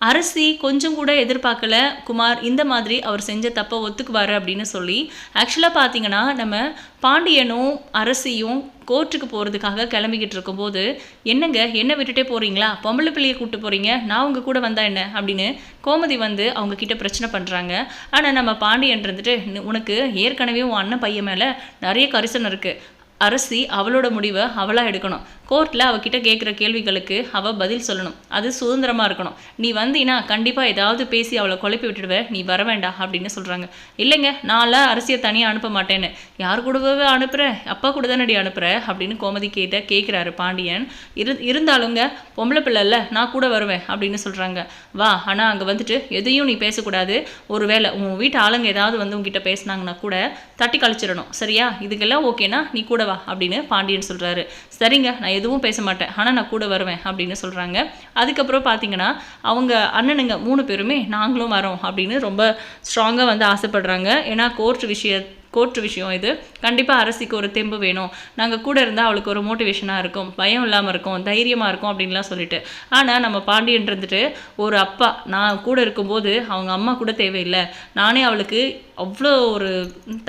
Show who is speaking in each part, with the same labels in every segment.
Speaker 1: அரசி கொஞ்சம் கூட எதிர்பார்க்கல. குமார் இந்த மாதிரி அவர் செஞ்ச தப்பை ஒத்துக்குவார் அப்படின்னு சொல்லி ஆக்சுவலாக பார்த்தீங்கன்னா நம்ம பாண்டியனும் அரசியும் கோர்ட்டுக்கு போகிறதுக்காக கிளம்பிக்கிட்டு இருக்கும்போது என்னங்க என்ன விட்டுட்டே போகிறீங்களா பொம்பளை பிள்ளையை கூப்பிட்டு போகிறீங்க நான் உங்கள் கூட வந்தா என்ன? அப்படின்னு கோமதி வந்து அவங்க கிட்ட பிரச்சனை பண்ணுறாங்க ஆனால் நம்ம பாண்டியன் இருந்துட்டு உனக்கு ஏற்கனவே உன் அண்ணன் பையன் மேலே நிறைய கரிசனம் இருக்குது அரசி அவளோட முடிவை அவளாக எடுக்கணும். கோர்ட்டில் அவகிட்ட கேட்குற கேள்விகளுக்கு அவள் பதில் சொல்லணும். அது சுதந்திரமாக இருக்கணும். நீ வந்தீங்கன்னா கண்டிப்பாக ஏதாவது பேசி அவளை குழப்பி விட்டுடுவ. நீ வர வேண்டாம் அப்படின்னு சொல்கிறாங்க இல்லைங்க நான்லாம் அரசியை தனியாக அனுப்ப மாட்டேன்னு. யார் கூடவே அனுப்புகிற அப்பா கூட தானடி அனுப்புகிற அப்படின்னு கோமதி கேட்ட கேட்குறாரு பாண்டியன். இரு இருந்தாலுங்க பொம்பளை பிள்ளை இல்லை நான் கூட வருவேன் அப்படின்னு சொல்கிறாங்க வா ஆனால் அங்கே வந்துட்டு எதையும் நீ பேசக்கூடாது. ஒருவேளை உன் வீட்டு ஆளுங்க ஏதாவது வந்து உங்ககிட்ட பேசுனாங்கன்னா கூட தட்டி கழிச்சிடணும். சரியா? இதுக்கெல்லாம் ஓகேனா நீ கூட வா அப்படின்னு பாண்டியன் சொல்கிறாரு சரிங்க நான் எதுவும் பேச மாட்டேன் ஆனால் நான் கூட வருவேன் அப்படின்னு சொல்கிறாங்க அதுக்கப்புறம் பார்த்தீங்கன்னா அவங்க அண்ணனுங்க மூணு பேருமே நாங்களும் வரோம் அப்படின்னு ரொம்ப ஸ்ட்ராங்காக வந்து ஆசைப்படுறாங்க. ஏன்னா கோர்ட் விஷய கோர்ட் விஷயம் இது. கண்டிப்பாக அரசிக்கு ஒரு தெம்பு வேணும். நாங்கள் கூட இருந்தால் அவளுக்கு ஒரு மோட்டிவேஷனாக இருக்கும். பயம் இல்லாமல் இருக்கும். தைரியமாக இருக்கும் அப்படின்லாம் சொல்லிட்டு. ஆனால் நம்ம பாண்டியன் இருந்துட்டு ஒரு அப்பா நான் கூட இருக்கும்போது அவங்க அம்மா கூட தேவையில்லை. நானே அவளுக்கு அவ்வளோ ஒரு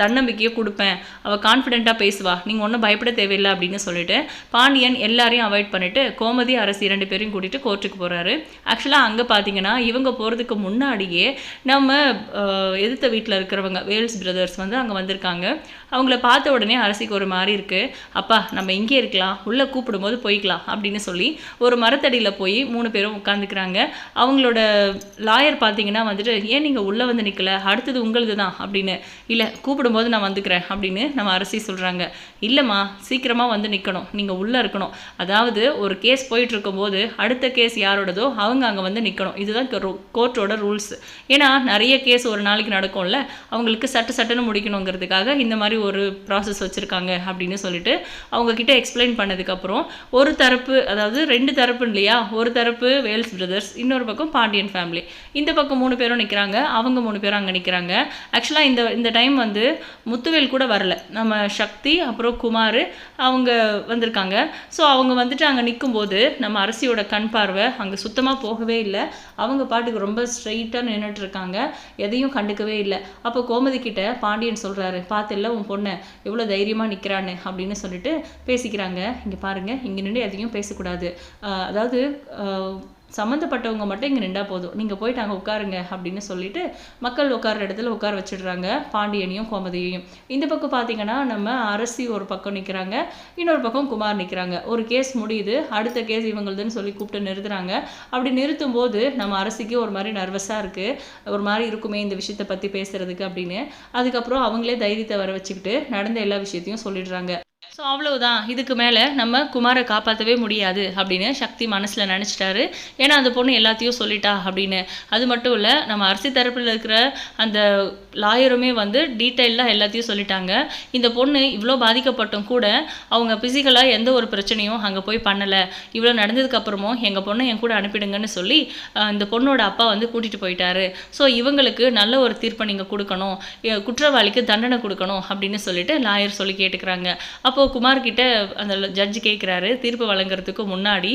Speaker 1: தன்னம்பிக்கையை கொடுப்பேன். அவள் கான்ஃபிடெண்ட்டாக பேசுவா. நீங்கள் ஒன்றும் பயப்பட தேவையில்லை அப்படின்னு சொல்லிட்டு பாண்டியன் எல்லாரையும் அவாய்ட் பண்ணிவிட்டு கோமதி அரசி ரெண்டு பேரையும் கூட்டிட்டு கோர்ட்டுக்கு போகிறாரு ஆக்சுவலாக அங்கே பார்த்தீங்கன்னா இவங்க போகிறதுக்கு முன்னாடியே நம்ம எதிர்த்த வீட்டில் இருக்கிறவங்க வேல்ஸ் பிரதர்ஸ் வந்து அங்கே வந்திருக்காங்க. அவங்கள பார்த்த உடனே அரசிக்கு ஒரு மாதிரி இருக்குது அப்பா நம்ம இங்கே இருக்கலாம் உள்ளே கூப்பிடும்போது போய்க்கலாம் அப்படின்னு சொல்லி ஒரு மரத்தடியில் போய் மூணு பேரும் உட்காந்துக்கிறாங்க அவங்களோட லாயர் பார்த்தீங்கன்னா வந்துட்டு ஏன் நீங்கள் உள்ளே வந்து நிற்கல அடுத்தது உங்களது தான் அப்படின்னு. இல்லை கூப்பிடும்போது நான் வந்துக்கிறேன் அப்படின்னு நம்ம அரசி சொல்கிறாங்க இல்லைம்மா சீக்கிரமாக வந்து நிற்கணும் நீங்கள் உள்ளே இருக்கணும். அதாவது ஒரு கேஸ் போயிட்டு இருக்கும்போது அடுத்த கேஸ் யாரோடதோ அவங்க அங்கே வந்து நிற்கணும் இதுதான் கோர்ட்டோட ரூல்ஸ் ஏன்னா நிறைய கேஸ் ஒரு நாளைக்கு நடக்கும்ல. அவங்களுக்கு சட்டு சட்டுன்னு பண்ணுறதுக்காக இந்த மாதிரி ஒரு ப்ராசஸ் வச்சுருக்காங்க அப்படின்னு சொல்லிட்டு அவங்கக்கிட்ட எக்ஸ்பிளைன் பண்ணதுக்கப்புறம் ஒரு தரப்பு அதாவது ரெண்டு தரப்பு இல்லையா? ஒரு தரப்பு வேல்ஸ் பிரதர்ஸ் இன்னொரு பக்கம் பாண்டியன் ஃபேமிலி இந்த பக்கம் மூணு பேரும் நிற்கிறாங்க அவங்க மூணு பேரும் அங்கே நிற்கிறாங்க ஆக்சுவலாக இந்த இந்த டைம் வந்து முத்துவேல் கூட வரல. நம்ம சக்தி அப்புறம் குமார் அவங்க வந்திருக்காங்க. ஸோ அவங்க வந்துட்டு அங்கே நிற்கும்போது நம்ம அரசியோட கண் பார்வை அங்கே சுத்தமாக போகவே இல்லை. அவங்க பாட்டுக்கு ரொம்ப ஸ்ட்ரைட்டாக நின்றுட்டு இருக்காங்க. எதையும் கண்டுக்கவே இல்லை. அப்போ கோமதி கிட்ட பாண்டியன் சொல்கிறாரு பார்த்துல உன் பொண்ணை எவ்வளோ தைரியமாக நிற்கிறான்னு அப்படின்னு சொல்லிட்டு பேசிக்கிறாங்க. இங்கே பாருங்க இங்கே நின்று எதையும் பேசக்கூடாது. அதாவது சம்மந்தப்பட்டவங்க மட்டும் இங்கே நின்றா போதும். நீங்கள் போயிட்டு அங்கே உட்காருங்க அப்படின்னு சொல்லிட்டு மக்கள் உட்கார்ற இடத்துல உட்கார வச்சிடுறாங்க பாண்டியனையும் கோமதியையும். இந்த பக்கம் பார்த்தீங்கன்னா நம்ம அரசி ஒரு பக்கம் நிற்கிறாங்க இன்னொரு பக்கம் குமார் நிற்கிறாங்க ஒரு கேஸ் முடியுது அடுத்த கேஸ் இவங்களுதுன்னு சொல்லி கூப்பிட்டு நிறுத்துறாங்க. அப்படி நிறுத்தும் போது நம்ம அரசிக்கு ஒரு மாதிரி நர்வஸாக இருக்குது ஒரு மாதிரி இருக்குமே இந்த விஷயத்தை பற்றி பேசுறதுக்கு அப்படின்னு. அதுக்கப்புறம் அவங்களே தைரியத்தை வர வச்சுக்கிட்டு நடந்த எல்லா விஷயத்தையும் சொல்லிடுறாங்க. ஸோ அவ்வளவுதான். இதுக்கு மேலே நம்ம குமாரை காப்பாற்றவே முடியாது அப்படின்னு சக்தி மனசில் நினச்சிட்டாரு. ஏன்னா அந்த பொண்ணு எல்லாத்தையும் சொல்லிட்டா அப்படின்னு. அது மட்டும் இல்லை நம்ம அரசி தரப்பில் இருக்கிற அந்த லாயருமே வந்து டீட்டெயிலாக எல்லாத்தையும் சொல்லிட்டாங்க. இந்த பொண்ணு இவ்வளோ பாதிக்கப்பட்டும் கூட அவங்க ஃபிசிக்கலாக எந்த ஒரு பிரச்சனையும் அங்கே போய் பண்ணலை. இவ்வளோ நடந்ததுக்கப்புறமும் எங்கள் பொண்ணை என் கூட அனுப்பிடுங்கன்னு சொல்லி இந்த பொண்ணோட அப்பா வந்து கூட்டிகிட்டு போயிட்டாரு. ஸோ இவங்களுக்கு நல்ல ஒரு தீர்ப்பை நீங்கள் கொடுக்கணும். எ- குற்றவாளிக்கு தண்டனை கொடுக்கணும் அப்படின்னு சொல்லிட்டு லாயர் சொல்லி கேட்டுக்கிறாங்க. அப்போது குமார் கிட்ட அந்த ஜட்ஜ் கேட்குறாரு தீர்ப்பு வழங்குறதுக்கு முன்னாடி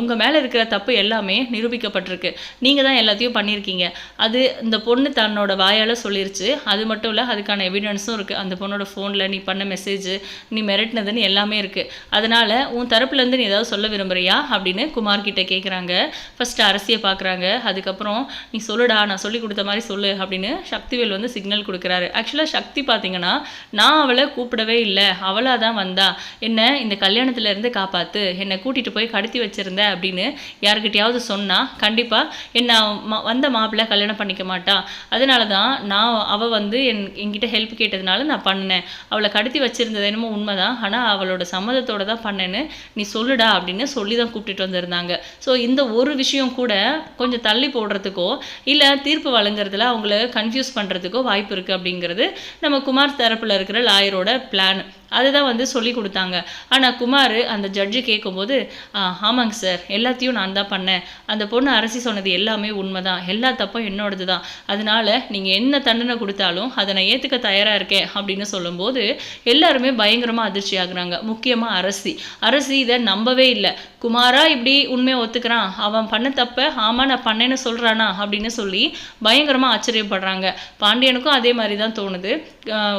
Speaker 1: உங்கள் மேலே இருக்கிற தப்பு எல்லாமே நிரூபிக்கப்பட்டிருக்கு. நீங்கள் தான் எல்லாத்தையும் பண்ணியிருக்கீங்க. அது இந்த பொண்ணு தன்னோட வாயால் சொல்லிருச்சு. அது மட்டும் இல்லை அதுக்கான எவிடன்ஸும் இருக்குது அந்த பொண்ணோட ஃபோனில் நீ பண்ண மெசேஜ் நீ மிரட்டினதுன்னு எல்லாமே இருக்குது அதனால் உன் தரப்புலேருந்து நீ ஏதாவது சொல்ல விரும்புகிறியா அப்படின்னு குமார் கிட்டே கேட்குறாங்க ஃபஸ்ட்டு அரசியை பார்க்குறாங்க அதுக்கப்புறம் நீ சொல்லுடா நான் சொல்லி கொடுத்த மாதிரி சொல்லு அப்படின்னு சக்திவேல் வந்து சிக்னல் கொடுக்குறாரு. ஆக்சுவலாக சக்தி பார்த்தீங்கன்னா நான் அவளை கூப்பிடவே இல்லை. அவளாக தான் வந்தா என்ன இந்த கல்யாணத்துல இருந்து காப்பாத்து என்னை கூட்டிட்டு போய் கடத்தி வச்சிருந்த அப்படின்னு யாருக்கிட்டையாவது சொன்னா கண்டிப்பா என்ன வந்த மாப்பிள்ளை கல்யாணம் பண்ணிக்க மாட்டா. அதனால தான் நான் அவ வந்து என் என்கிட்ட ஹெல்ப் கேட்டதுனால நான் பண்ணேன். அவளை கடத்தி வச்சிருந்தது என்னமோ உண்மைதான். ஆனா அவளோட சம்மதத்தோட தான் பண்ணேன்னு நீ சொல்லுடா அப்படின்னு சொல்லி தான் கூப்பிட்டுட்டு வந்திருந்தாங்க. ஸோ இந்த ஒரு விஷயம் கூட கொஞ்சம் தள்ளி போடுறதுக்கோ இல்லை தீர்ப்பு வழங்குறதுல அவங்கள கன்ஃபியூஸ் பண்ணுறதுக்கோ வாய்ப்பு இருக்குது அப்படிங்கிறது நம்ம குமார் தரப்பில் இருக்கிற லாயரோட பிளான் அதுதான் வந்து சொல்லி கொடுத்தாங்க. ஆனால் குமார் அந்த ஜட்ஜு கேட்கும்போது ஆமாங்க சார் எல்லாத்தையும் நான் தான் பண்ணேன். அந்த பொண்ணு அரசி சொன்னது எல்லாமே உண்மை தான் எல்லா தப்பும் என்னோடது தான் அதனால நீங்கள் என்ன தண்டனை கொடுத்தாலும் அதை நான் ஏற்றுக்க தயாராக இருக்கேன் அப்படின்னு சொல்லும்போது எல்லாருமே பயங்கரமாக அதிர்ச்சி ஆகுறாங்க. முக்கியமாக அரசி. அரசி இதை நம்பவே இல்லை. குமாரா இப்படி உண்மையை ஒத்துக்கிறான். அவன் பண்ண தப்ப ஆமாம் நான் பண்ணேன்னு சொல்கிறானா அப்படின்னு சொல்லி பயங்கரமாக ஆச்சரியப்படுறாங்க. பாண்டியனுக்கும் அதே மாதிரி தான் தோணுது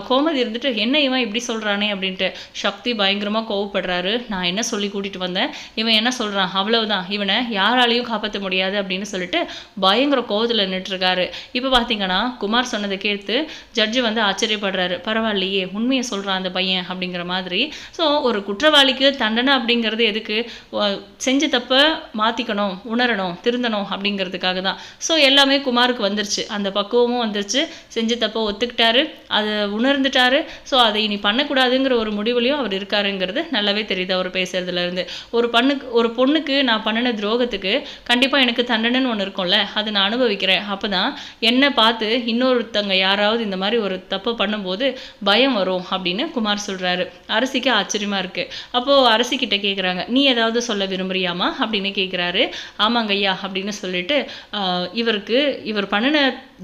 Speaker 1: கோமதி இருந்துட்டு என்ன இவன் இப்படி சொல்கிறானே அப்படின்ட்டு சக்தி பயங்கரமாக கோவப்படுறாரு. நான் என்ன சொல்லி கூட்டிகிட்டு வந்தேன்? இவன் என்ன சொல்கிறான் அவ்வளவுதான். இவனை யாராலையும் காப்பாற்ற முடியாது அப்படின்னு சொல்லிட்டு பயங்கர கோவத்தில் நின்றுருக்காரு இப்போ பார்த்தீங்கன்னா குமார் சொன்னதை கேட்டு ஜட்ஜு வந்து ஆச்சரியப்படுறாரு. பரவாயில்லையே உண்மையை சொல்கிறான் அந்த பையன் அப்படிங்கிற மாதிரி. ஸோ ஒரு குற்றவாளிக்கு தண்டனை அப்படிங்கிறது எதுக்கு? செஞ்ச தப்பை மாற்றிக்கணும் உணரணும் திருந்தணும் அப்படிங்கிறதுக்காக தான். ஸோ எல்லாமே குமாருக்கு வந்துருச்சு. அந்த பக்குவமும் வந்துருச்சு. செஞ்ச தப்பை ஒத்துக்கிட்டாரு. அதை உணர்ந்துட்டாரு. ஸோ அதை இனி பண்ணக்கூடாதுங்கிற ஒரு முடிவுலையும் அவர் இருக்காருங்கிறது நல்லாவே தெரியுது அவர் பேசுறதுல இருந்து. ஒரு பண்ணுக்கு ஒரு பொண்ணுக்கு நான் பண்ணின துரோகத்துக்கு கண்டிப்பாக எனக்கு தண்டனைன்னு ஒன்று இருக்கும்ல அதை நான் அனுபவிக்கிறேன். அப்போ தான் என்னை பார்த்து இன்னொருத்தங்க யாராவது இந்த மாதிரி ஒரு தப்பு பண்ணும்போது பயம் வரும் அப்படின்னு குமார் சொல்கிறாரு அரசிக்கு ஆச்சரியமாக இருக்குது அப்போது அரசிக்கிட்ட கேட்குறாங்க நீ ஏதாவது சொல்ல விரும்புறியாமா அப்படின்னு கேட்குறாரு ஆமாங்க ஐயா அப்படின்னு சொல்லிட்டு இவருக்கு இவர் பண்ணின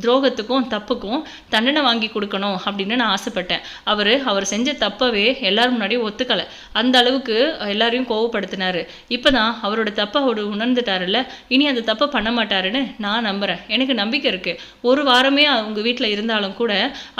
Speaker 1: துரோகத்துக்கும் தப்புக்கும் தண்டனை வாங்கி கொடுக்கணும் அப்படின்னு நான் ஆசைப்பட்டேன். அவர் அவர் செஞ்ச தப்பை தப்பவே எல்லாரும் முன்னாடியும் ஒத்துக்கலை. அந்த அளவுக்கு எல்லாரையும் கோவப்படுத்தினாரு. இப்போ தான் அவரோட தப்பை அவர் உணர்ந்துட்டாருல்ல? இனி அந்த தப்பை பண்ண மாட்டாருன்னு நான் நம்புகிறேன் எனக்கு நம்பிக்கை இருக்குது ஒரு வாரமே அவங்க வீட்டில் இருந்தாலும் கூட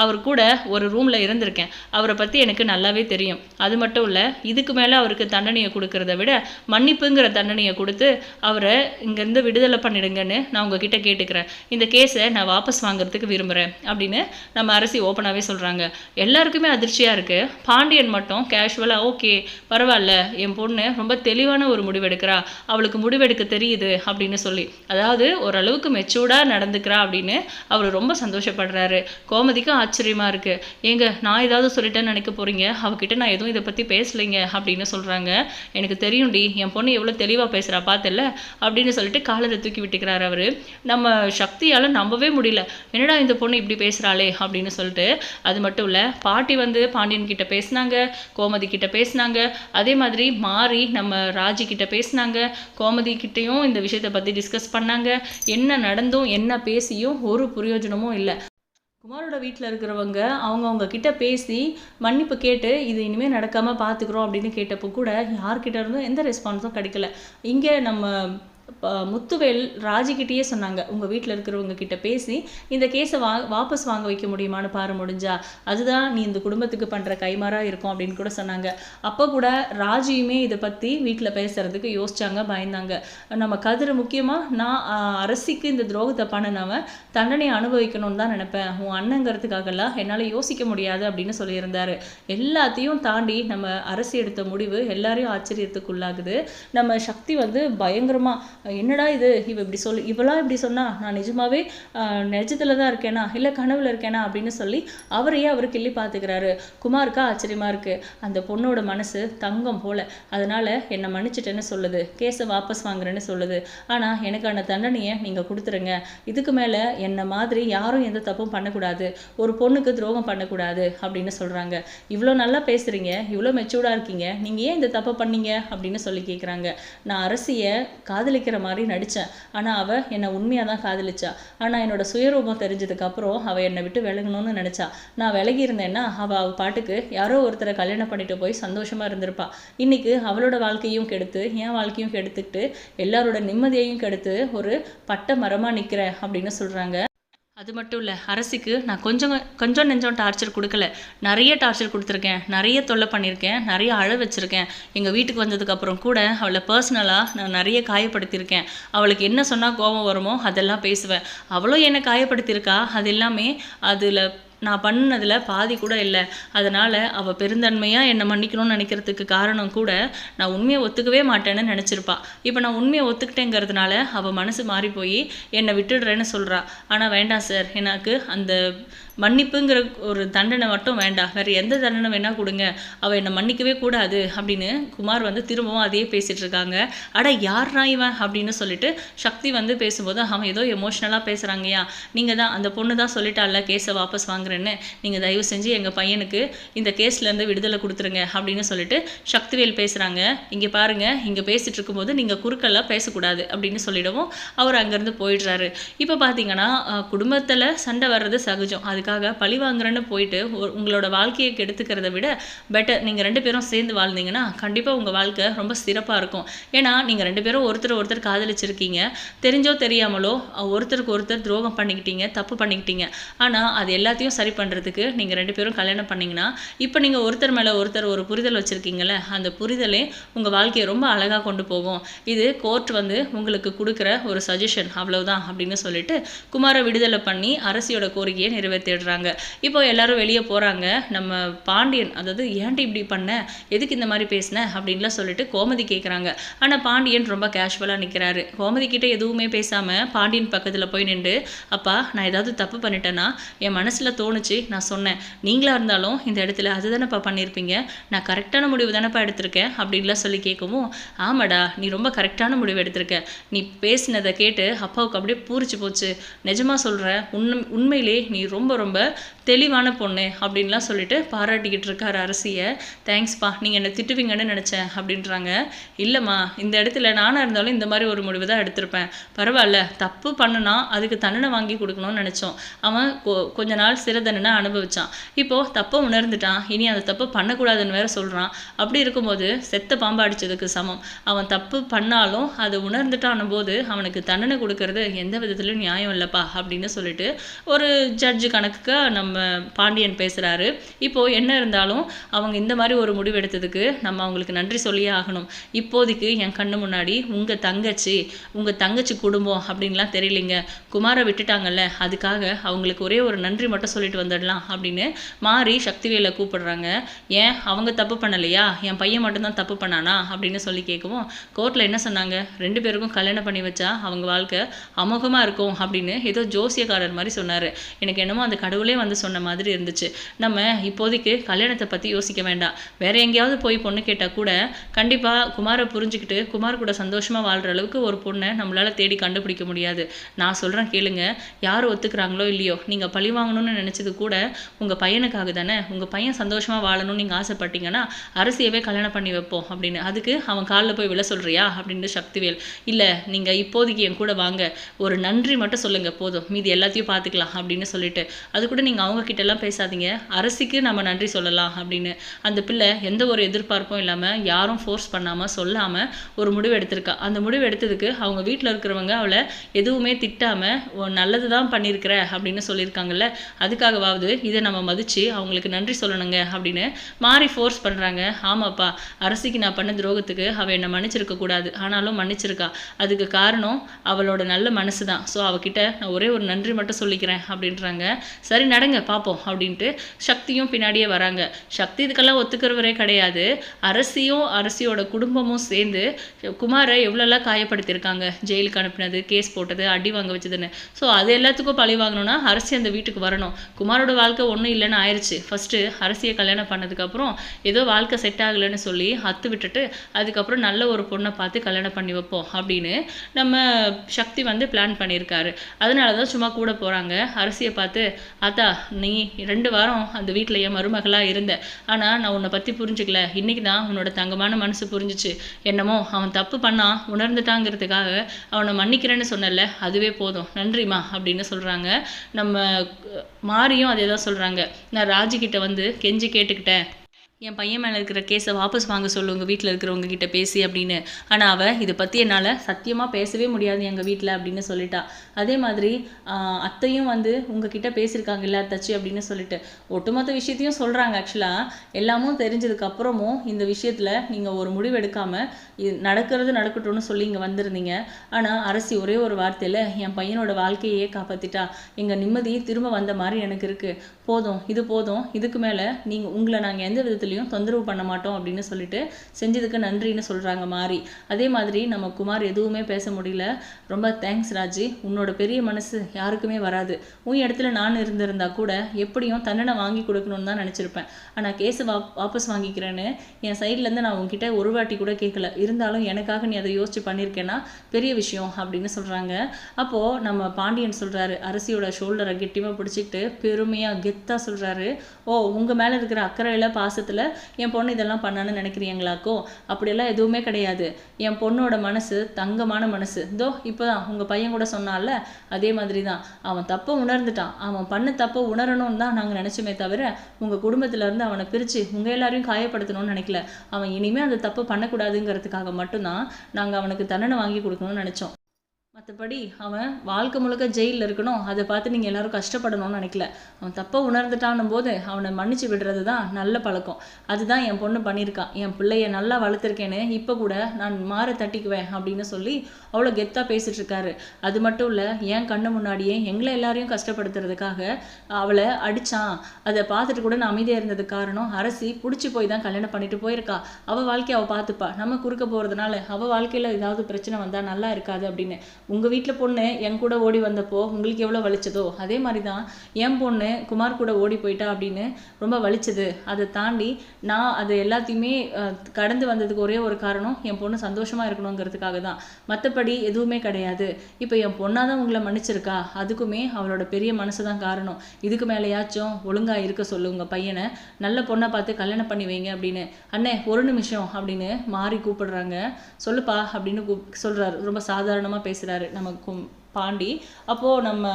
Speaker 1: அவர் கூட ஒரு ரூமில் இருந்திருக்கேன். அவரை பற்றி எனக்கு நல்லாவே தெரியும். அது மட்டும் இல்லை இதுக்கு மேலே அவருக்கு தண்டனையை கொடுக்கறத விட மன்னிப்புங்கிற தண்டனையை கொடுத்து அவரை இங்கேருந்து விடுதலை பண்ணிடுங்கன்னு நான் உங்ககிட்ட கேட்டுக்கிறேன். இந்த கேஸை நான் வாபஸ் வாங்குறதுக்கு விரும்புகிறேன் அப்படின்னு நம்ம அரசி ஓப்பனாகவே சொல்கிறாங்க எல்லாருக்குமே அதிர்ச்சியாக இருக்குது பாண்டியன் மட்டும் கேஷுவலாக ஓகே பரவாயில்ல என் பொண்ணு ரொம்ப தெளிவான ஒரு முடிவெடுக்கிறா அவளுக்கு முடிவெடுக்க தெரியுது அப்படின்னு சொல்லி. அதாவது ஓரளவுக்கு மெச்சூர்டாக நடந்துக்கிறா அப்படின்னு அவர் ரொம்ப சந்தோஷப்படுறாரு. கோமதிக்கும் ஆச்சரியமாக இருக்குது ஏங்க நான் ஏதாவது சொல்லிட்டேன்னு நினைக்க போகிறீங்க அவகிட்ட நான் எதுவும் இதை பற்றி பேசலைங்க அப்படின்னு சொல்கிறாங்க எனக்கு தெரியும்டி என் பொண்ணு எவ்வளோ தெளிவாக பேசுகிறா பார்த்தல அப்படின்னு சொல்லிட்டு காலரை தூக்கி விட்டுக்கிறாரு அவர். நம்ம சக்தியால் நம்பவே முடியல. என்னடா இந்த பொண்ணு இப்படி பேசுகிறாளே அப்படின்னு சொல்லிட்டு அது மட்டும் இல்லை பாட்டி வந்து பாண்டியன் கிட்ட பேசினாங்க கோமதி கிட்ட பேசினாங்க. அதே மாதிரி மாறி நம்ம ராஜி கிட்ட பேசினாங்க. கோமதி கிட்டேயும் இந்த விஷயத்தை பற்றி டிஸ்கஸ் பண்ணாங்க. என்ன நடந்தும் என்ன பேசியும் ஒரு பிரயோஜனமும் இல்லை. குமாரோட வீட்டில் இருக்கிறவங்க அவங்கவுங்க கிட்ட பேசி மன்னிப்பு கேட்டு இது இனிமேல் நடக்காமல் பார்த்துக்குறோம் அப்படின்னு கேட்டப்போ கூட யார்கிட்ட இருந்தும் எந்த ரெஸ்பான்ஸும் கிடைக்கல. இங்கே நம்ம முத்துவேல் ராஜிக்கிட்டேயே சொன்னாங்க. உங்கள் வீட்டில் இருக்கிறவங்க கிட்ட பேசி இந்த கேஸை வா வாபஸ் வாங்க வைக்க முடியுமான்னு பாரு முடிஞ்சா. அதுதான் நீ இந்த குடும்பத்துக்கு பண்ணுற கைமாறாக இருக்கும் அப்படின்னு கூட சொன்னாங்க. அப்போ கூட ராஜியுமே இதை பற்றி வீட்டில் பேசுறதுக்கு யோசிச்சாங்க பயந்தாங்க. நம்ம கதிர் முக்கியமாக நான் அரசிக்கு இந்த துரோகத்தை பண்ணினவன் தண்டனை அனுபவிக்கணும்னு தான் நினப்பேன். உன் அண்ணங்கிறதுக்காகலாம் என்னால் யோசிக்க முடியாது அப்படின்னு சொல்லியிருந்தாரு. எல்லாத்தையும் தாண்டி நம்ம அரசு எடுத்த முடிவு எல்லாரையும் ஆச்சரியத்துக்குள்ளாகுது. நம்ம சக்தி வந்து பயங்கரமாக என்னடா இது? இவ இப்படி சொல்லி இவளா இப்படி சொன்னா நான் நிஜமாவே நிஜத்தில் தான் இருக்கேனா? இல்லை கனவுல இருக்கேனா? அப்படின்னு சொல்லி அவரையே அவர் கிள்ளி பார்த்துக்கிறாரு குமாருக்கு ஆச்சரியமா இருக்கு. அந்த பொண்ணோட மனசு தங்கம் போல. அதனால என்னை மன்னிச்சிட்டேன்னு சொல்லுது. கேஸை வாபஸ் வாங்குறேன்னு சொல்லுது. ஆனால் எனக்கான தண்டனையை நீங்கள் கொடுத்துருங்க. இதுக்கு மேலே என்னை மாதிரி யாரும் எந்த தப்பும் பண்ணக்கூடாது. ஒரு பொண்ணுக்கு துரோகம் பண்ணக்கூடாது அப்படின்னு சொல்கிறாங்க இவ்வளோ நல்லா பேசுகிறீங்க இவ்வளோ மெச்சூர்டாக இருக்கீங்க. நீங்கள் ஏன் இந்த தப்பை பண்ணீங்க? அப்படின்னு சொல்லி கேட்குறாங்க நான் அரசியை காதலிக்கிற மாதிரி நடித்தேன் ஆனால் அவள் என்னை உண்மையாக தான் காதலிச்சா. ஆனால் என்னோட சுயரூபம் தெரிஞ்சதுக்கப்புறம் அவள் என்னை விட்டு விலகணும்னு நினச்சா. நான் விலகி இருந்தேன்னா அவள் அவள் பாட்டுக்கு யாரோ ஒருத்தரை கல்யாணம் பண்ணிட்டு போய் சந்தோஷமாக இருந்திருப்பா. இன்னைக்கு அவளோட வாழ்க்கையும் கெடுத்து என் வாழ்க்கையும் கெடுத்துக்கிட்டு எல்லாரோட நிம்மதியையும் கெடுத்து ஒரு பட்ட மரமாக நிற்கிறேன் அப்படின்னு சொல்கிறாங்க அது மட்டும் இல்லை அரசிக்கு நான் கொஞ்சம் கொஞ்சம் நெஞ்சம் டார்ச்சர் கொடுக்கல. நிறைய டார்ச்சர் கொடுத்துருக்கேன் நிறைய தொல்லை பண்ணியிருக்கேன் நிறைய அழ வச்சுருக்கேன். எங்கள் வீட்டுக்கு வந்ததுக்கப்புறம் கூட அவளை பர்சனலாக நான் நிறைய காயப்படுத்தியிருக்கேன். அவளுக்கு என்ன சொன்னால் கோபம் வருமோ அதெல்லாம் பேசுவேன். அவளும் என்னை காயப்படுத்தியிருக்கா அது எல்லாமே அதில் நான் பண்ணதில் பாதி கூட இல்லை. அதனால் அவள் பெருந்தன்மையாக என்னை மன்னிக்கணும்னு நினைக்கிறதுக்கு காரணம் கூட நான் உண்மையை ஒத்துக்கவே மாட்டேன்னு நினச்சிருப்பா. இப்போ நான் உண்மையை ஒத்துக்கிட்டேங்கிறதுனால அவள் மனசு மாறி போய் என்னை விட்டுடுறேன்னு சொல்கிறா ஆனால் வேண்டாம் சார் எனக்கு அந்த மன்னிப்புங்கிற ஒரு தண்டனை மட்டும் வேண்டாம். வேறு எந்த தண்டனை வேணால் கொடுங்க. அவள் என்னை மன்னிக்கவே கூடாது அப்படின்னு குமார் வந்து திரும்பவும் அதையே பேசிகிட்டு இருக்காங்க. அட யாரா இவன் அப்படின்னு சொல்லிட்டு சக்தி வந்து பேசும்போது அவன் ஏதோ எமோஷ்னலாக பேசுகிறாங்கய்யா நீங்கள் தான் அந்த பொண்ணு தான் சொல்லிட்டால கேஸை வாபஸ் வாங்குறேன்னு. நீங்கள் தயவு செஞ்சு எங்கள் பையனுக்கு இந்த கேஸ்லேருந்து விடுதலை கொடுத்துருங்க அப்படின்னு சொல்லிட்டு சக்திவேல் பேசுகிறாங்க இங்கே பாருங்கள் இங்கே பேசிகிட்டு இருக்கும்போது நீங்கள் குறுக்கெல்லாம் பேசக்கூடாது அப்படின்னு சொல்லிடவும் அவர் அங்கேருந்து போயிடுறாரு. இப்போ பார்த்தீங்கன்னா குடும்பத்தில் சண்டை வர்றது சகஜம். அதுக்காக பழி வாங்குறேன்னு போயிட்டு உங்களோட வாழ்க்கையை கெடுத்துக்கிறத விட பெட்டர் நீங்கள் ரெண்டு பேரும் சேர்ந்து வாழ்ந்தீங்கன்னா கண்டிப்பாக உங்கள் வாழ்க்கை ரொம்ப சிறப்பாக இருக்கும். ஏன்னா நீங்கள் ரெண்டு பேரும் ஒருத்தர் ஒருத்தர் காதலிச்சிருக்கீங்க. தெரிஞ்சோ தெரியாமலோ ஒருத்தருக்கு ஒருத்தர் துரோகம் பண்ணிக்கிட்டீங்க தப்பு பண்ணிக்கிட்டீங்க. ஆனால் அது எல்லாத்தையும் சரி பண்ணுறதுக்கு நீங்கள் ரெண்டு பேரும் கல்யாணம் பண்ணிங்கன்னா இப்போ நீங்கள் ஒருத்தர் மேலே ஒருத்தர் ஒரு புரிதல் வச்சுருக்கீங்களே அந்த புரிதலே உங்கள் வாழ்க்கையை ரொம்ப அழகாக கொண்டு போகும். இது கோர்ட் வந்து உங்களுக்கு கொடுக்குற ஒரு சஜஷன் அவ்வளோதான் அப்படின்னு சொல்லிட்டு குமாரை விடுதலை பண்ணி அரசியோட கோரிக்கையை தேடுறாங்க. இப்போ எல்லாரும் வெளியே போகிறாங்க நம்ம பாண்டியன் அதாவது ஏன்டி இப்படி பண்ண? எதுக்கு இந்த மாதிரி பேசின? அப்படின்லாம் சொல்லிட்டு கோமதி கேட்குறாங்க ஆனால் பாண்டியன் ரொம்ப கேஷுவலாக நிற்கிறாரு கோமதி கிட்டே எதுவுமே பேசாமல் பாண்டியன் பக்கத்தில் போய் நின்று அப்பா நான் ஏதாவது தப்பு பண்ணிட்டேன்னா என் மனசில் தோணுச்சு நான் சொன்னேன். நீங்களாக இருந்தாலும் இந்த இடத்துல அதுதானப்பா பண்ணியிருப்பீங்க நான் கரெக்டான முடிவு தானேப்பா எடுத்திருக்கேன்? அப்படின்லாம் சொல்லி கேட்கவும் ஆமாடா நீ ரொம்ப கரெக்டான முடிவு எடுத்திருக்க. நீ பேசினதை கேட்டு அப்பாவுக்கு அப்படியே பூரிச்சு போச்சு. நிஜமாக சொல்கிறேன் உண்மை உண்மையிலே நீ ரொம்ப ரொம்ப தெளிவான பொண்ணு அப்படின்லாம் சொல்லிட்டு பாராட்டிக்கிட்டு இருக்கார் அரசியை. தேங்க்ஸ்ப்பா நீங்கள் என்னை திட்டுவீங்கன்னு நினச்சேன் அப்படின்றாங்க. இல்லைம்மா இந்த இடத்துல நானாக இருந்தாலும் இந்த மாதிரி ஒரு முடிவு தான் எடுத்திருப்பேன். பரவாயில்ல தப்பு பண்ணுனா அதுக்கு தண்டனை வாங்கி கொடுக்கணும்னு நினச்சோம். அவன் கொஞ்ச நாள் சிற தண்டனை அனுபவிச்சான். இப்போது தப்பை உணர்ந்துட்டான் இனி அந்த தப்பு பண்ணக்கூடாதுன்னு வேற சொல்கிறான் அப்படி இருக்கும்போது செத்த பாம்பு அடித்ததுக்கு சமம். அவன் தப்பு பண்ணாலும் அதை உணர்ந்துட்டான் போது அவனுக்கு தண்டனை கொடுக்கறது எந்த விதத்துலையும் நியாயம் இல்லைப்பா அப்படின்னு சொல்லிட்டு ஒரு ஜட்ஜு கணக்குக்கு நம்ம பாண்டியன் பேசுகிறாரு இப்போது என்ன இருந்தாலும் அவங்க இந்த மாதிரி ஒரு முடிவு எடுத்ததுக்கு நம்ம அவங்களுக்கு நன்றி சொல்லியே ஆகணும். இப்போதைக்கு என் கண்ணு முன்னாடி உங்கள் தங்கச்சி உங்கள் தங்கச்சி குடும்பம் அப்படின்லாம் தெரியலிங்க. குமாரை விட்டுட்டாங்கல்ல அதுக்காக அவங்களுக்கு ஒரே ஒரு நன்றி மட்டும் சொல்லிட்டு வந்துடலாம் அப்படின்னு மாறி சக்திவேலை கூப்பிடுறாங்க. ஏன்? அவங்க தப்பு பண்ணலையா? என் பையன் மட்டும்தான் தப்பு பண்ணானா? அப்படின்னு சொல்லி கேட்கவும் கோர்ட்டில் என்ன சொன்னாங்க? ரெண்டு பேருக்கும் கல்யாணம் பண்ணி வச்சா அவங்க வாழ்க்கை அமோகமாக இருக்கும் அப்படின்னு ஏதோ ஜோசியக்காரர் மாதிரி சொன்னார். எனக்கு என்னமோ அந்த கடவுளே வந்து சொன்ன மாதிரி இருந்துச்சு. நம்ம இப்போதைக்கு கல்யாணத்தை பற்றி யோசிக்க வேண்டாம். வேற எங்கேயாவது போய் பொண்ணு கேட்டால் கூட கண்டிப்பாக குமாரை புரிஞ்சுக்கிட்டு குமார் கூட சந்தோஷமாக வாழ்கிற அளவுக்கு ஒரு பொண்ணை நம்மளால் தேடி கண்டுபிடிக்க முடியாது. நான் சொல்கிறேன் கேளுங்க. யார் ஒத்துக்கிறாங்களோ இல்லையோ நீங்கள் பழி வாங்கணும்னு நினச்சது கூட உங்கள் பையனுக்காக தானே. உங்கள் பையன் சந்தோஷமாக வாழணும்னு நீங்கள் ஆசைப்பட்டீங்கன்னா அரசியவே கல்யாணம் பண்ணி வைப்போம் அப்படின்னு. அதுக்கு அவன் காலில் போய் விழ சொல்கிறியா அப்படின்னு சக்திவேல். இல்லை நீங்கள் இப்போதைக்கு என் கூட வாங்க. ஒரு நன்றி மட்டும் சொல்லுங்கள் போதும். மீதி எல்லாத்தையும் பார்த்துக்கலாம் அப்படின்னு சொல்லிட்டு. அது கூட நீங்கள் அவங்க அவங்கக்கிட்டலாம் பேசாதீங்க. அரசிக்கு நம்ம நன்றி சொல்லலாம் அப்படின்னு. அந்த பிள்ளை எந்த ஒரு எதிர்பார்ப்பும் இல்லாமல் யாரும் ஃபோர்ஸ் பண்ணாமல் சொல்லாமல் ஒரு முடிவு எடுத்திருக்கா. அந்த முடிவு எடுத்ததுக்கு அவங்க வீட்டில் இருக்கிறவங்க அவளை எதுவுமே திட்டாமல் நல்லது தான் பண்ணியிருக்கிற அப்படின்னு சொல்லியிருக்காங்கல்ல. அதுக்காகவாவது இதை நம்ம மதித்து அவங்களுக்கு நன்றி சொல்லணுங்க அப்படின்னு மாறி ஃபோர்ஸ் பண்ணுறாங்க ஆமாப்பா அரசிக்கு நான் பண்ண துரோகத்துக்கு அவள் என்னை மன்னிச்சிருக்க கூடாது. ஆனாலும் மன்னிச்சிருக்கா. அதுக்கு காரணம் அவளோட நல்ல மனசு தான் ஸோ அவகிட்ட நான் ஒரே ஒரு நன்றி மட்டும் சொல்லிக்கிறேன் அப்படின்றாங்க. சரி நடங்க. பார்ப்போம் அப்படின்ட்டு சக்தியும் பின்னாடியே வராங்க. சக்தி இதுக்கெல்லாம் ஒத்துக்கிறவரே கிடையாது. அரசியும் அரசியோட குடும்பமும் சேர்ந்து குமாரை எவ்வளோலாம் காயப்படுத்தியிருக்காங்க? ஜெயிலுக்கு அனுப்பினது கேஸ் போட்டது அடி வாங்க வச்சதுன்னு. ஸோ அது எல்லாத்துக்கும் பழி வாங்கணும்னா அரசி அந்த வீட்டுக்கு வரணும். குமாரோட வாழ்க்கை ஒன்றும் இல்லைன்னு ஆயிடுச்சு ஃபஸ்ட்டு அரசியை கல்யாணம் பண்ணதுக்கப்புறம் ஏதோ வாழ்க்கை செட் ஆகலைன்னு சொல்லி அத்து விட்டுட்டு அதுக்கப்புறம் நல்ல ஒரு பொண்ணை பார்த்து கல்யாணம் பண்ணி வைப்போம் அப்படின்னு நம்ம சக்தி வந்து பிளான் பண்ணியிருக்காரு. அதனால தான் சும்மா கூட போகிறாங்க அரசியை பார்த்து அத்தா நீ ரெண்டு வாரம் அந்த வீட்டில் என் மருமகளாக இருந்த. ஆனால் நான் உன்னை பற்றி புரிஞ்சுக்கல. இன்றைக்கி தான் உன்னோட தங்கமான மனசு புரிஞ்சிச்சு. என்னமோ அவன் தப்பு பண்ணான் உணர்ந்துட்டாங்கிறதுக்காக அவனை மன்னிக்கிறேன்னு சொன்னல அதுவே போதும். நன்றிம்மா அப்படின்னு சொல்கிறாங்க நம்ம மாரியும் அதே தான் சொல்கிறாங்க நான் ராஜிக்கிட்ட வந்து கெஞ்சி கேட்டுக்கிட்டேன். என் பையன் மேலே இருக்கிற கேஸை வாபஸ் வாங்க சொல்லு உங்கள் வீட்டில் இருக்கிறவங்க கிட்ட பேசி அப்படின்னு. ஆனால் அவள் இதை பற்றி என்னால் சத்தியமாக பேசவே முடியாது எங்கள் வீட்டில் அப்படின்னு சொல்லிட்டா. அதே மாதிரி அத்தையும் வந்து உங்ககிட்ட பேசியிருக்காங்க இல்லை தச்சு அப்படின்னு சொல்லிட்டு. ஒட்டுமொத்த விஷயத்தையும் சொல்கிறாங்க ஆக்சுவலாக எல்லாமும் தெரிஞ்சதுக்கப்புறமும் இந்த விஷயத்தில் நீங்கள் ஒரு முடிவு எடுக்காமல் இது நடக்கிறது நடக்கட்டும்னு சொல்லி இங்கே வந்திருந்தீங்க. ஆனால் அரசி ஒரே ஒரு வார்த்தையில் என் பையனோட வாழ்க்கையே காப்பாற்றிட்டா எங்கள் நிம்மதி திரும்ப வந்த மாதிரி எனக்கு இருக்குது போதும் இது போதும் இதுக்கு மேலே நீங்கள் உங்களை நாங்கள் எந்த விதத்துலையும் தொந்தரவு பண்ண மாட்டோம் அப்படின்னு சொல்லிட்டு செஞ்சதுக்கு நன்றின்னு சொல்கிறாங்க மாறி. அதே மாதிரி நம்ம குமார் எதுவுமே பேச முடியல. ரொம்ப தேங்க்ஸ் ராஜி. உன்னோட பெரிய மனசு யாருக்குமே வராது. உன் இடத்துல நான் இருந்திருந்தா கூட எப்படியும் தண்டனை வாங்கி கொடுக்கணும்னு தான் நினச்சிருப்பேன். ஆனால் கேஸை வா வாபஸ் வாங்கிக்கிறேன்னு என் சைட்லேருந்து நான் உங்ககிட்ட ஒரு வாட்டி கூட கேட்கல இருந்தாலும் எனக்காக நீ அதை யோசிச்சு பண்ணியிருக்கேன்னா பெரிய விஷயம் அப்படின்னு சொல்கிறாங்க அப்போது நம்ம பாண்டியன் சொல்கிறாரு அரசியோட ஷோல்டரை கெட்டியமாக பிடிச்சிக்கிட்டு பெருமையாக கெத்தாக சொல்கிறாரு ஓ உங்கள் மேலே இருக்கிற அக்கறையில் பாசத்தில் என் பொண்ணு இதெல்லாம் பண்ணான்னு நினைக்கிறீங்களாக்கோ? அப்படியெல்லாம் எதுவுமே கிடையாது. என் பொண்ணோட மனசு தங்கமான மனசு. இதோ இப்போ தான் உங்கள் பையன் கூட சொன்னால அதே மாதிரி தான் அவன் தப்பை உணர்ந்துட்டான். அவன் பண்ண தப்பை உணரணும்னு தான் நாங்கள் நினச்சோமே தவிர உங்கள் குடும்பத்திலேருந்து அவனை பிரித்து உங்கள் எல்லாரையும் காயப்படுத்தணும்னு நினைக்கல. அவன் இனிமேல் அந்த தப்பு பண்ணக்கூடாதுங்கிறதுக்காக மட்டும்தான் நாங்கள் அவனுக்கு தண்டனை வாங்கி கொடுக்கணும்னு நினச்சோம். மற்றபடி அவன் வாழ்க்கை முழுக்க ஜெயிலில் இருக்கணும். அதை பார்த்து நீங்கள் எல்லாரும் கஷ்டப்படணும்னு நினைக்கல. அவன் தப்பை உணர்ந்துட்டானும் போது அவனை மன்னிச்சு விடுறது தான் நல்ல பழக்கம். அதுதான் என் பொண்ணு பண்ணியிருக்கான் என் பிள்ளைய நல்லா வளர்த்துருக்கேன்னு இப்போ கூட நான் மாற தட்டிக்குவேன் அப்படின்னு சொல்லி அவ்வளோ கெத்தாக பேசிட்டு இருக்காரு. அது மட்டும் இல்லை என் கண்ணு முன்னாடியே எங்களை எல்லாரையும் கஷ்டப்படுத்துறதுக்காக அவளை அடித்தான் அதை பார்த்துட்டு கூட நான் அமைதியாக இருந்தது காரணம் அரசி பிடிச்சி போய் தான் கல்யாணம் பண்ணிட்டு போயிருக்கா. அவள் வாழ்க்கையை அவள் பார்த்துப்பா. நம்ம குறுக்க போகிறதுனால அவள் வாழ்க்கையில் ஏதாவது பிரச்சனை வந்தால் நல்லா இருக்காது அப்படின்னு. உங்கள் வீட்டில் பொண்ணு என் கூட ஓடி வந்தப்போ உங்களுக்கு எவ்வளோ வலிச்சதோ அதே மாதிரி தான் என் பொண்ணு குமார் கூட ஓடி போயிட்டா அப்படின்னு ரொம்ப வலிச்சது. அதை தாண்டி நான் அது எல்லாத்தையுமே கடந்து வந்ததுக்கு ஒரே ஒரு காரணம் என் பொண்ணு சந்தோஷமாக இருக்கணுங்கிறதுக்காக தான். மற்றபடி எதுவுமே கிடையாது. இப்போ என் பொண்ணாக தான் உங்களை மன்னிச்சிருக்கா? அதுக்குமே அவளோட பெரிய மனசு தான் காரணம். இதுக்கு மேலேயாச்சும் ஒழுங்காக இருக்க சொல்லு உங்கள் பையனை. நல்ல பொண்ணை பார்த்து கல்யாணம் பண்ணி வைங்க அப்படின்னு. அண்ணே ஒரு நிமிஷம் அப்படின்னு மாறி கூப்பிடுறாங்க. சொல்லுப்பா அப்படின்னு கூப் சொல்கிறாரு ரொம்ப சாதாரணமாக பேசுகிறாரு நம்ம நமக்கும் பாண்டி. அப்போது நம்ம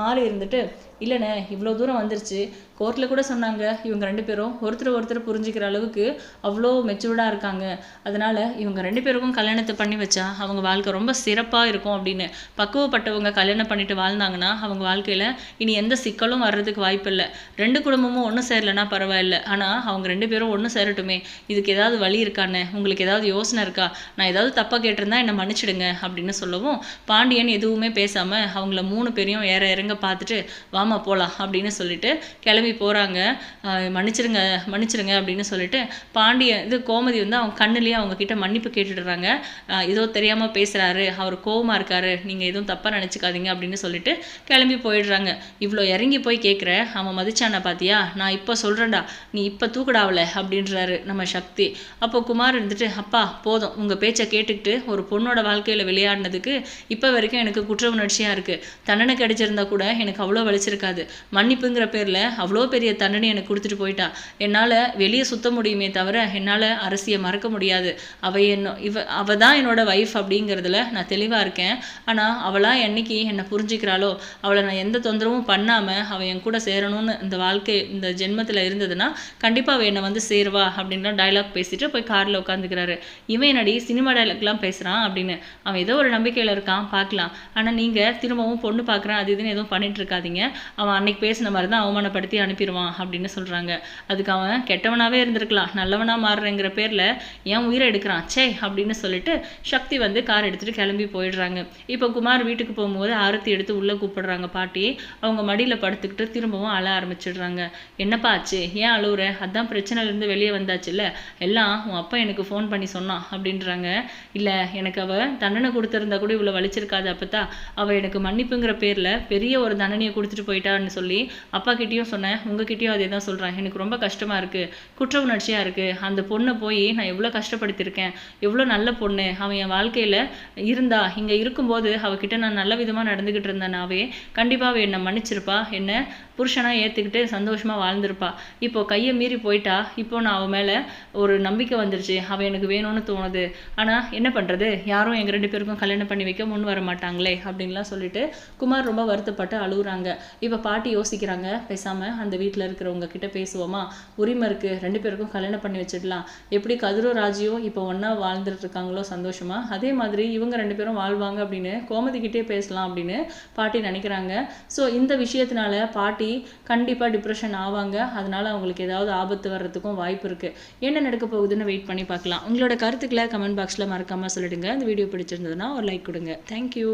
Speaker 1: மாறி இருந்துட்டு இல்லைண்ணே இவ்வளோ தூரம் வந்துருச்சு. கோர்ட்டில் கூட சொன்னாங்க இவங்க ரெண்டு பேரும். ஒருத்தர் ஒருத்தர் புரிஞ்சுக்கிற அளவுக்கு அவ்வளோ மெச்சூர்டாக இருக்காங்க. அதனால் இவங்க ரெண்டு பேருக்கும் கல்யாணத்தை பண்ணி வச்சா அவங்க வாழ்க்கை ரொம்ப சிறப்பாக இருக்கும் அப்படின்னு. பக்குவப்பட்டவங்க கல்யாணம் பண்ணிட்டு வாழ்ந்தாங்கன்னா அவங்க வாழ்க்கையில் இனி எந்த சிக்கலும் வர்றதுக்கு வாய்ப்பு இல்லை. ரெண்டு குடும்பமும் ஒன்றும் சேரலைன்னா பரவாயில்ல. ஆனால் அவங்க ரெண்டு பேரும் ஒன்று சேரட்டுமே. இதுக்கு ஏதாவது வழி இருக்காண்ணே உங்களுக்கு ஏதாவது யோசனை இருக்கா? நான் ஏதாவது தப்பாக கேட்டிருந்தா என்னை மன்னிச்சிடுங்க அப்படின்னு சொல்லவும் பாண்டியன் எதுவுமே பேசாமல் அவங்கள மூணு பேரையும் ஏற இறங்க பார்த்துட்டு வாமா போகலாம் அப்படின்னு சொல்லிட்டு கிளம்பி போகிறாங்க மன்னிச்சிருங்க மன்னிச்சிருங்க அப்படின்னு சொல்லிட்டு பாண்டிய இது கோமதி வந்து அவங்க கண்ணுலேயே அவங்க கிட்ட மன்னிப்பு கேட்டுடுறாங்க. ஏதோ தெரியாமல் பேசுகிறாரு அவர் கோவமாக இருக்காரு நீங்கள் எதுவும் தப்பாக நினச்சிக்காதீங்க அப்படின்னு சொல்லிட்டு கிளம்பி போயிடுறாங்க. இவ்வளோ இறங்கி போய் கேட்குற அவன் மதிச்சானா பார்த்தியா நான் இப்போ சொல்கிறேன்டா நீ இப்போ தூக்கடாவல அப்படின்றாரு நம்ம சக்தி. அப்போ குமார் இருந்துட்டு அப்பா போதும் உங்கள் பேச்சை கேட்டுக்கிட்டு ஒரு பொண்ணோட வாழ்க்கையில் விளையாடினதுக்கு இப்போ வரைக்கும் எனக்கு குற்ற உணர்ச்சியாக இருக்குது தண்டனை கிடைச்சிருந்தா கூட எனக்கு அவ்வளோ வலிச்சிருக்காது. மன்னிப்புங்கிற பேரில் அவ்வளோ பெரிய தண்டனை எனக்கு கொடுத்துட்டு போயிட்டா என்னால் வெளியே சுத்த முடியுமே தவிர என்னால் அரசியை மறக்க முடியாது. அவ என்ன இவ அவ தான் என்னோட வைஃப் அப்படிங்கிறதுல நான் தெளிவாக இருக்கேன். ஆனால் அவளா என்னைக்கு என்னை புரிஞ்சுக்கிறாளோ அவளை நான் எந்த தொந்தரவும் பண்ணாமல் அவள் என் கூட சேரணும்னு இந்த வாழ்க்கை இந்த ஜென்மத்தில் இருந்ததுன்னா கண்டிப்பாக அவள் என்னை வந்து சேருவா அப்படின்லாம் டயலாக் பேசிட்டு போய் காரில் உட்காந்துக்கிறாரு இவன் என்னடி சினிமா டயலாக்லாம் பேசுகிறான் அப்படின்னு. அவன் ஏதோ ஒரு நம்பிக்கையில் இருக்கான் பார்க்கலாம். ஆனால் ஆனால் நீங்கள் திரும்பவும் பொண்ணு பார்க்குறேன் அது இதுன்னு எதுவும் பண்ணிட்டு இருக்காதீங்க. அவன் அன்னைக்கு பேசின மாதிரி தான் அவமானப்படுத்தி அனுப்பிடுவான் அப்படின்னு சொல்கிறாங்க அதுக்கு அவன் கெட்டவனாகவே இருந்திருக்கலாம் நல்லவனாக மாறுறேங்கிற பேரில் ஏன் உயிரை எடுக்கிறான்? சே அப்படின்னு சொல்லிட்டு சக்தி வந்து கார் எடுத்துகிட்டு கிளம்பி போயிடுறாங்க. இப்போ குமார் வீட்டுக்கு போகும்போது ஆரத்தி எடுத்து உள்ளே கூப்பிடுறாங்க பாட்டி. அவங்க மடியில் படுத்துக்கிட்டு திரும்பவும் அழ ஆரம்பிச்சிடுறாங்க. என்னப்பா ஆச்சு? ஏன் அழுவுற? அதான் பிரச்சனையிலேருந்து வெளியே வந்தாச்சுல்ல. எல்லாம் உன் அப்பா எனக்கு ஃபோன் பண்ணி சொன்னான் அப்படின்றாங்க. இல்லை எனக்கு அவள் தண்டனை கொடுத்துருந்தா கூட இவ்வளோ வலிச்சிருக்காது அப்பத்தா. அவள் எனக்கு மன்னிப்புங்கிற பேரில் பெரிய ஒரு தண்டனையை கொடுத்துட்டு போயிட்டான்னு சொல்லி அப்பாக்கிட்டேயும் சொன்னேன். உங்ககிட்டயும் அதே தான் சொல்கிறேன் எனக்கு ரொம்ப கஷ்டமாக இருக்குது குற்ற உணர்ச்சியாக இருக்குது அந்த பொண்ணை போய் நான் எவ்வளோ கஷ்டப்படுத்தியிருக்கேன். எவ்வளோ நல்ல பொண்ணு. அவன் என் வாழ்க்கையில் இருந்தா இங்கே இருக்கும்போது அவகிட்ட நான் நல்ல விதமாக நடந்துக்கிட்டு இருந்தேனாவே கண்டிப்பாக அவள் என்னை மன்னிச்சிருப்பா. என்னை புருஷனாக ஏற்றுக்கிட்டு சந்தோஷமாக வாழ்ந்திருப்பா. இப்போ கையை மீறி போயிட்டா இப்போ நான் அவன் மேலே ஒரு நம்பிக்கை வந்துருச்சு. அவள் எனக்கு வேணும்னு தோணுது. ஆனால் என்ன பண்ணுறது யாரும் எங்கள் ரெண்டு பேருக்கும் கல்யாணம் பண்ணி வைக்க முன் வர மாட்டாங்களே அப்படின்லாம் சொல்லிட்டு குமார் ரொம்ப வருத்தப்பட்டு அழுகுறாங்க இப்போ பாட்டி யோசிக்கிறாங்க பேசாமல் அந்த வீட்டில் இருக்கிறவங்க கிட்ட பேசுவோமா? உரிமை இருக்குது ரெண்டு பேருக்கும் கல்யாணம் பண்ணி வச்சிடலாம். எப்படி கதிரோ ராஜியோ இப்போ ஒன்றா வாழ்ந்துட்டு இருக்காங்களோ சந்தோஷமா? அதே மாதிரி இவங்க ரெண்டு பேரும் வாழ்வாங்க அப்படின்னு கோமதிக்கிட்டே பேசலாம் அப்படின்னு பாட்டி நினைக்கிறாங்க. ஸோ இந்த விஷயத்தினால பாட்டி கண்டிப்பாக டிப்ரெஷன் ஆவாங்க. அதனால அவங்களுக்கு ஏதாவது ஆபத்து வர்றதுக்கும் வாய்ப்பு இருக்குது என்ன நடக்க போகுதுன்னு வெயிட் பண்ணி பார்க்கலாம். உங்களோட கருத்துக்களை கமெண்ட் பாக்ஸில் மறக்காமல் சொல்லிடுங்க. இந்த வீடியோ பிடிச்சிருந்ததுன்னா ஒரு லைக் கொடுங்க. தேங்க்யூ